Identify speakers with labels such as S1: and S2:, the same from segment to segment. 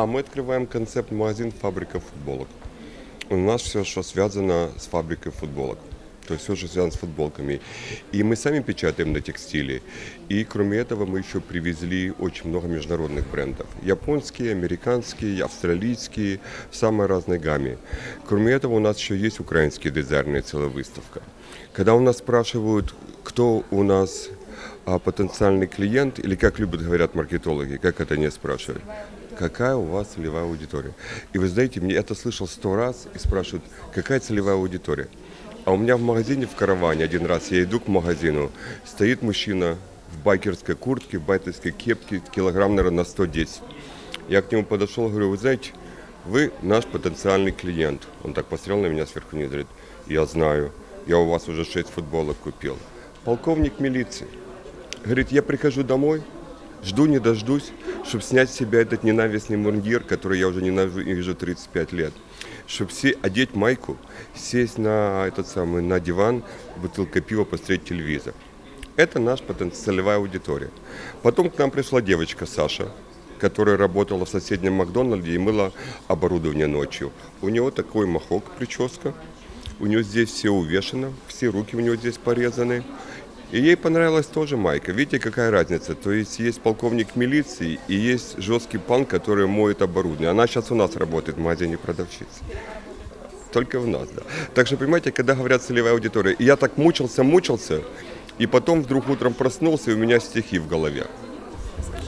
S1: А мы открываем концепт-магазин «Фабрика футболок». У нас все, что связано с фабрикой футболок. То есть все, что связано с футболками. И мы сами печатаем на текстиле. И кроме этого мы еще привезли очень много международных брендов. Японские, американские, австралийские, в самой разной гамме. Кроме этого у нас еще есть украинские дизайнеры, целая выставка. Когда у нас спрашивают, кто у нас а, потенциальный клиент, или как любят говорят маркетологи, как это не спрашивают, какая у вас целевая аудитория. И вы знаете, мне это слышал сто раз и спрашивают, какая целевая аудитория. А у меня в магазине в караване один раз я иду к магазину, стоит мужчина в байкерской куртке, в байкерской кепке, килограмм, наверное, на 110. Я к нему подошел, говорю, вы знаете, вы наш потенциальный клиент. Он так посмотрел на меня сверху вниз, говорит, я знаю, я у вас уже 6 футболок купил. Полковник милиции. Говорит, я прихожу домой, жду не дождусь, чтобы снять с себя этот ненавистный мундир, который я уже ненавижу 35 лет. Чтобы все одеть майку, сесть на этот самый на диван, бутылка пива, посмотреть телевизор. Это наша потенциальная аудитория. Потом к нам пришла девочка Саша, которая работала в соседнем Макдональде и мыла оборудование ночью. У него такой махок, прическа. У него здесь все увешано, все руки у него здесь порезаны. И ей понравилась тоже майка. Видите, какая разница? То есть есть полковник милиции и есть жесткий пан, который моет оборудование. Она сейчас у нас работает в магазине продавщицы. Только в нас, да. Так что, понимаете, когда говорят целевая аудитория, я так мучился, мучился, и потом вдруг утром проснулся, и у меня стихи в голове.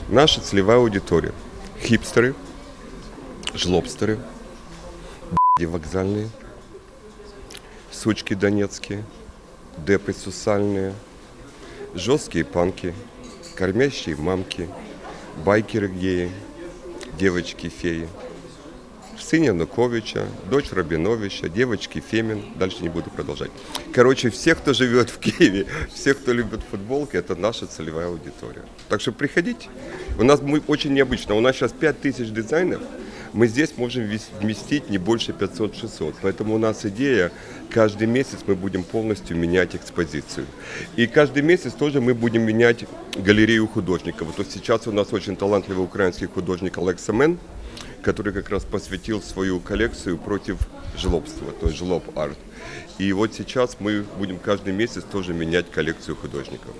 S1: Наша целевая аудитория. Хипстеры, жлобстеры, б***ь вокзальные, сучки донецкие, депы сусальные – жесткие панки, кормящие мамки, байкеры-геи, девочки-феи, сын Януковича, дочь Рабиновича, девочки Фемин. Дальше не буду продолжать. Короче, все, кто живет в Киеве, все, кто любит футболки, это наша целевая аудитория. Так что приходите. У нас очень необычно. У нас сейчас 5000 дизайнов мы здесь можем вместить не больше 500-600. Поэтому у нас идея, каждый месяц мы будем полностью менять экспозицию. И каждый месяц тоже мы будем менять галерею художников. Вот сейчас у нас очень талантливый украинский художник Алекса Мен, который как раз посвятил свою коллекцию против жлобства, то есть жлоб арт. И вот сейчас мы будем каждый месяц тоже менять коллекцию художников.